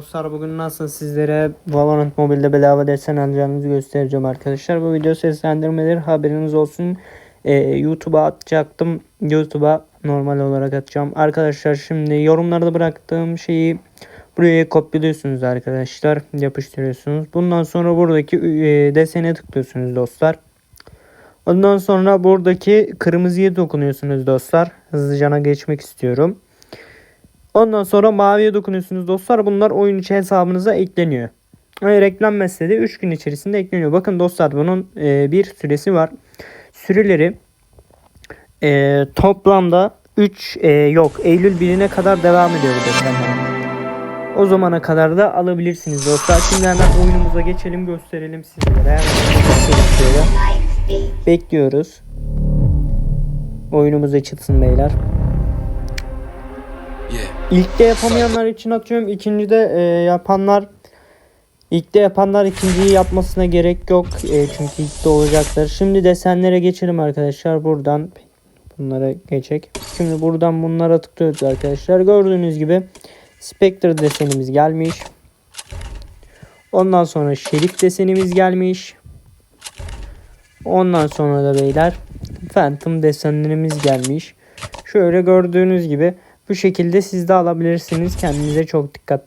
Dostlar bugün nasıl sizlere Valorant Mobile'de bedava desen alacağınızı göstereceğim arkadaşlar. Bu video seslendirmeleri haberiniz olsun. Ee, YouTube'a atacaktım. YouTube'a normal olarak atacağım. Arkadaşlar şimdi yorumlarda bıraktığım şeyi buraya kopyalıyorsunuz arkadaşlar. Yapıştırıyorsunuz. Bundan sonra buradaki e, desene tıklıyorsunuz dostlar. Ondan sonra buradaki kırmızıya dokunuyorsunuz dostlar. Hızlıcana geçmek istiyorum. Ondan sonra maviye dokunuyorsunuz dostlar. Bunlar oyun içi hesabınıza ekleniyor. Yani reklenmezse de 3 gün içerisinde ekleniyor. Bakın dostlar bunun e, bir süresi var. Süreleri e, toplamda 3 e, yok Eylül 1'ine kadar devam ediyor bu desenler. O zamana kadar da alabilirsiniz dostlar. Şimdi hemen oyunumuza geçelim gösterelim sizlere. Hemen. Bekliyoruz. Oyunumuz açılsın beyler. İlkte yapamayanlar için atıyorum. İkincide e, yapanlar İlkte yapanlar ikinciyi yapmasına gerek yok. E, çünkü ilkte olacaktır. Şimdi desenlere geçelim arkadaşlar. Buradan bunlara geçecek. Şimdi buradan bunlara tıklıyoruz arkadaşlar. Gördüğünüz gibi Spectre desenimiz gelmiş. Ondan sonra Şerif desenimiz gelmiş. Ondan sonra da beyler Phantom desenlerimiz gelmiş. Şöyle gördüğünüz gibi bu şekilde siz de alabilirsiniz. Kendinize çok dikkatli